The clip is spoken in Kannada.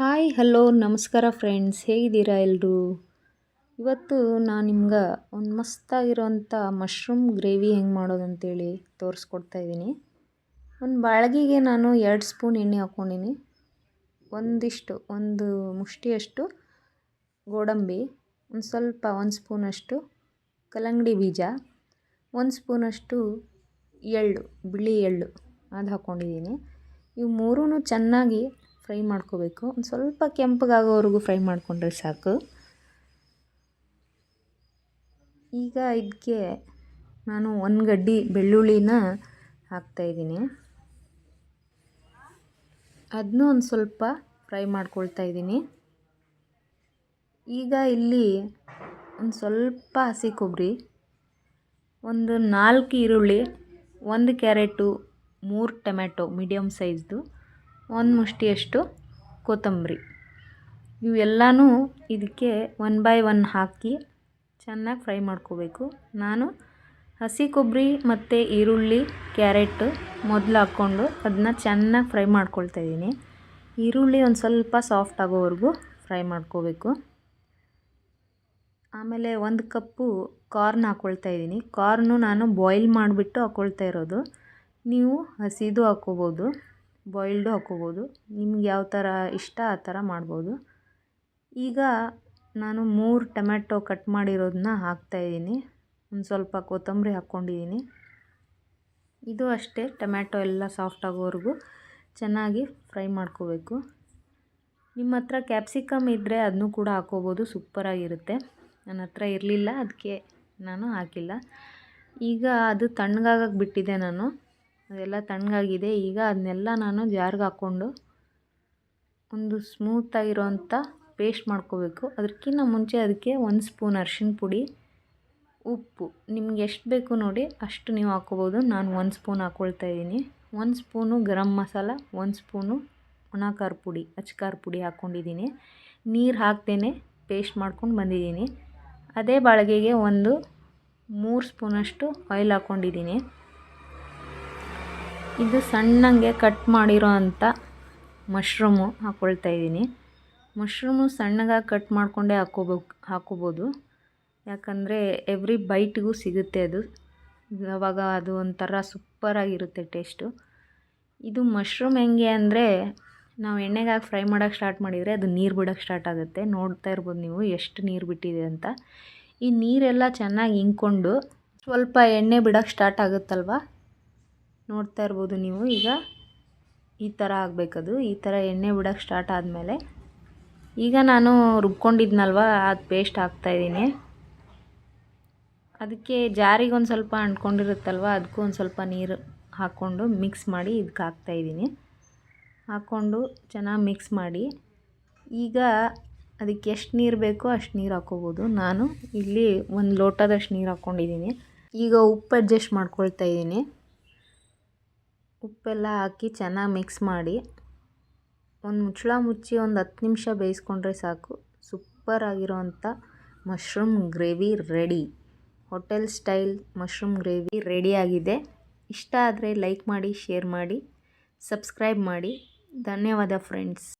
ಹಾಯ್, ಹಲೋ, ನಮಸ್ಕಾರ ಫ್ರೆಂಡ್ಸ್. ಹೇಗಿದ್ದೀರಾ ಎಲ್ಲರೂ ಇವತ್ತು ನಾನು ನಿಮ್ಗೆ ಒಂದು ಮಸ್ತಾಗಿರೋಂಥ ಮಶ್ರೂಮ್ ಗ್ರೇವಿ ಹೆಂಗೆ ಮಾಡೋದು ಅಂತೇಳಿ ತೋರಿಸ್ಕೊಡ್ತಾ ಇದ್ದೀನಿ. ಒಂದು ಬಾಳ್ಗಿಗೆ ನಾನು ಎರಡು ಸ್ಪೂನ್ ಎಣ್ಣೆ ಹಾಕ್ಕೊಂಡಿನಿ. ಒಂದಿಷ್ಟು, ಒಂದು ಮುಷ್ಟಿಯಷ್ಟು ಗೋಡಂಬಿ, ಒಂದು ಸ್ವಲ್ಪ ಒಂದು ಸ್ಪೂನಷ್ಟು ಕಲ್ಲಂಗಡಿ ಬೀಜ, ಒಂದು ಸ್ಪೂನಷ್ಟು ಎಳ್ಳು, ಬಿಳಿ ಎಳ್ಳು ಅದು ಹಾಕ್ಕೊಂಡಿದ್ದೀನಿ ಇವು ಮೂರೂ ಚೆನ್ನಾಗಿ ಫ್ರೈ ಮಾಡ್ಕೋಬೇಕು. ಒಂದು ಸ್ವಲ್ಪ ಕೆಂಪಗಾಗೋವರೆಗೂ ಫ್ರೈ ಮಾಡಿಕೊಂಡ್ರೆ ಸಾಕು. ಈಗ ಇದಕ್ಕೆ ನಾನು ಒಂದು ಗಡ್ಡಿ ಬೆಳ್ಳುಳ್ಳಿನ ಹಾಕ್ತಾಯಿದ್ದೀನಿ ಅದನ್ನೂ ಒಂದು ಸ್ವಲ್ಪ ಫ್ರೈ ಮಾಡ್ಕೊಳ್ತಾ ಇದ್ದೀನಿ. ಈಗ ಇಲ್ಲಿ ಒಂದು ಸ್ವಲ್ಪ ಹಸಿ ಕೊಬ್ಬರಿ ಒಂದು ನಾಲ್ಕು ಈರುಳ್ಳಿ, ಒಂದು ಕ್ಯಾರೆಟು, ಮೂರು ಟೊಮ್ಯಾಟೊ ಮೀಡಿಯಮ್ ಸೈಜ್ದು ಒಂದು ಮುಷ್ಟಿಯಷ್ಟು ಕೊತ್ತಂಬರಿ. ಇವೆಲ್ಲನೂ ಇದಕ್ಕೆ ಒನ್ ಬೈ ಒನ್ ಹಾಕಿ ಚೆನ್ನಾಗಿ ಫ್ರೈ ಮಾಡ್ಕೋಬೇಕು. ನಾನು ಹಸಿ ಕೊಬ್ಬರಿ ಮತ್ತು ಈರುಳ್ಳಿ, ಕ್ಯಾರೆಟ್ ಮೊದಲು ಹಾಕ್ಕೊಂಡು ಅದನ್ನ ಚೆನ್ನಾಗಿ ಫ್ರೈ ಮಾಡ್ಕೊಳ್ತಾ ಇದ್ದೀನಿ. ಈರುಳ್ಳಿ ಒಂದು ಸ್ವಲ್ಪ ಸಾಫ್ಟ್ ಆಗೋವರೆಗೂ ಫ್ರೈ ಮಾಡ್ಕೋಬೇಕು. ಆಮೇಲೆ ಒಂದು ಕಪ್ಪು ಕಾರ್ನ್ ಹಾಕ್ಕೊಳ್ತಾ ಇದ್ದೀನಿ. ಕಾರ್ನು ನಾನು ಬಾಯ್ಲ್ ಮಾಡಿಬಿಟ್ಟು ಹಾಕ್ಕೊಳ್ತಾ ಇರೋದು. ನೀವು ಹಸಿದು ಹಾಕ್ಕೋಬೋದು ಬಾಯ್ಲ್ಡು ಹಾಕ್ಕೋಬೋದು ನಿಮ್ಗೆ ಯಾವ ಥರ ಇಷ್ಟ, ಆ ಥರ ಮಾಡ್ಬೋದು. ಈಗ ನಾನು ಮೂರು ಟೊಮ್ಯಾಟೊ ಕಟ್ ಮಾಡಿರೋದನ್ನ ಹಾಕ್ತಾಯಿದ್ದೀನಿ ಒಂದು ಸ್ವಲ್ಪ ಕೊತ್ತಂಬರಿ ಹಾಕ್ಕೊಂಡಿದ್ದೀನಿ. ಇದು ಅಷ್ಟೇ, ಟೊಮ್ಯಾಟೊ ಎಲ್ಲ ಸಾಫ್ಟ್ ಆಗೋವರೆಗೂ ಚೆನ್ನಾಗಿ ಫ್ರೈ ಮಾಡ್ಕೋಬೇಕು. ನಿಮ್ಮ ಹತ್ರ ಕ್ಯಾಪ್ಸಿಕಮ್ ಇದ್ದರೆ ಅದನ್ನು ಕೂಡ ಹಾಕ್ಕೋಬೋದು ಸೂಪರಾಗಿರುತ್ತೆ. ನನ್ನ ಹತ್ರ ಇರಲಿಲ್ಲ, ಅದಕ್ಕೆ ನಾನು ಹಾಕಿಲ್ಲ. ಈಗ ಅದು ತಣ್ಣಗಾಗಕ್ಕೆ ಬಿಟ್ಟಿದ್ದೆ ನಾನು. ಅದೆಲ್ಲ ತಣ್ಣಗಾಗಿದೆ. ಈಗ ಅದನ್ನೆಲ್ಲ ನಾನು ಜಾರ್ಗೆ ಹಾಕ್ಕೊಂಡು ಒಂದು ಸ್ಮೂತಾಗಿರೋಂಥ ಪೇಸ್ಟ್ ಮಾಡ್ಕೋಬೇಕು. ಅದಕ್ಕಿಂತ ಮುಂಚೆ ಅದಕ್ಕೆ ಒಂದು ಸ್ಪೂನ್ ಅರ್ಶಿಣ ಪುಡಿ, ಉಪ್ಪು. ನಿಮ್ಗೆ ಎಷ್ಟು ಬೇಕು ನೋಡಿ ಅಷ್ಟು ನೀವು ಹಾಕ್ಕೋಬೋದು. ನಾನು ಒಂದು ಸ್ಪೂನ್ ಹಾಕ್ಕೊಳ್ತಾ ಇದ್ದೀನಿ. ಒಂದು ಸ್ಪೂನು ಗರಂ ಮಸಾಲ, ಒಂದು ಸ್ಪೂನು ಒಣ ಖಾರ ಪುಡಿ ಅಚ್ಚಕಾರ ಪುಡಿ ಹಾಕ್ಕೊಂಡಿದ್ದೀನಿ. ನೀರು ಹಾಕ್ತೇನೆ ಪೇಸ್ಟ್ ಮಾಡ್ಕೊಂಡು ಬಂದಿದ್ದೀನಿ. ಅದೇ ಬಾಳಿಗೆಗೆ ಒಂದು ಮೂರು ಸ್ಪೂನಷ್ಟು ಆಯಿಲ್ ಹಾಕ್ಕೊಂಡಿದ್ದೀನಿ. ಇದು ಸಣ್ಣಂಗೆ ಕಟ್ ಮಾಡಿರೋ ಅಂಥ ಮಶ್ರೂಮು ಹಾಕ್ಕೊಳ್ತಾ ಇದ್ದೀನಿ. ಮಶ್ರೂಮು ಸಣ್ಣಗಾಗಿ ಕಟ್ ಮಾಡಿಕೊಂಡೇ ಹಾಕೋಬೋ ಹಾಕೋಬೋದು. ಯಾಕಂದರೆ ಎವ್ರಿ ಬೈಟ್ಗೂ ಸಿಗುತ್ತೆ ಅದು. ಆವಾಗ ಅದು ಒಂಥರ ಸೂಪರಾಗಿರುತ್ತೆ ಟೇಸ್ಟು. ಇದು ಮಶ್ರೂಮ್ ಹೆಂಗೆ ಅಂದರೆ ನಾವು ಎಣ್ಣೆಗೆ ಹಾಕಿ ಫ್ರೈ ಮಾಡೋಕ್ಕೆ ಸ್ಟಾರ್ಟ್ ಮಾಡಿದರೆ ಅದು ನೀರು ಬಿಡೋಕ್ಕೆ ಸ್ಟಾರ್ಟ್ ಆಗುತ್ತೆ. ನೋಡ್ತಾ ಇರ್ಬೋದು ನೀವು ಎಷ್ಟು ನೀರು ಬಿಟ್ಟಿದೆ ಅಂತ. ಈ ನೀರೆಲ್ಲ ಚೆನ್ನಾಗಿ ಇಂಕೊಂಡು ಸ್ವಲ್ಪ ಎಣ್ಣೆ ಬಿಡೋಕ್ಕೆ ಸ್ಟಾರ್ಟ್ ಆಗುತ್ತಲ್ವ? ನೋಡ್ತಾ ಇರ್ಬೋದು ನೀವು. ಈಗ ಈ ಥರ ಆಗಬೇಕದು. ಈ ಥರ ಎಣ್ಣೆ ಬಿಡೋಕ್ಕೆ ಸ್ಟಾರ್ಟ್ ಆದಮೇಲೆ. ಈಗ ನಾನು ರುಬ್ಕೊಂಡಿದ್ನಲ್ವ? ಅದು ಪೇಸ್ಟ್ ಹಾಕ್ತಾಯಿದ್ದೀನಿ ಅದಕ್ಕೆ ಜಾರಿಗೆ ಒಂದು ಸ್ವಲ್ಪ ಅಂಟ್ಕೊಂಡಿರುತ್ತಲ್ವ? ಅದಕ್ಕೂ ಒಂದು ಸ್ವಲ್ಪ ನೀರು ಹಾಕ್ಕೊಂಡು ಮಿಕ್ಸ್ ಮಾಡಿ ಇದಕ್ಕೆ ಹಾಕ್ತಾಯಿದ್ದೀನಿ ಹಾಕ್ಕೊಂಡು ಚೆನ್ನಾಗಿ ಮಿಕ್ಸ್ ಮಾಡಿ. ಈಗ ಅದಕ್ಕೆ ಎಷ್ಟು ನೀರು ಬೇಕೋ ಅಷ್ಟು ನೀರು ಹಾಕ್ಕೋಬೋದು. ನಾನು ಇಲ್ಲಿ ಒಂದು ಲೋಟದಷ್ಟು ನೀರು ಹಾಕ್ಕೊಂಡಿದ್ದೀನಿ. ಈಗ ಉಪ್ಪು ಅಡ್ಜಸ್ಟ್ ಮಾಡ್ಕೊಳ್ತಾ ಇದ್ದೀನಿ. ಉಪ್ಪೆಲ್ಲ ಹಾಕಿ ಚೆನ್ನಾಗಿ ಮಿಕ್ಸ್ ಮಾಡಿ, ಒಂದು ಮುಚ್ಚಳ ಮುಚ್ಚಿ ಒಂದು ಹತ್ತು ನಿಮಿಷ ಬೇಯಿಸ್ಕೊಂಡ್ರೆ ಸಾಕು. ಸೂಪರಾಗಿರೋವಂಥ mushroom gravy ready. Hotel style mushroom gravy ರೆಡಿಯಾಗಿದೆ ಇಷ್ಟ ಆದರೆ ಲೈಕ್ ಮಾಡಿ, ಶೇರ್ ಮಾಡಿ, ಸಬ್ಸ್ಕ್ರೈಬ್ ಮಾಡಿ. ಧನ್ಯವಾದ ಫ್ರೆಂಡ್ಸ್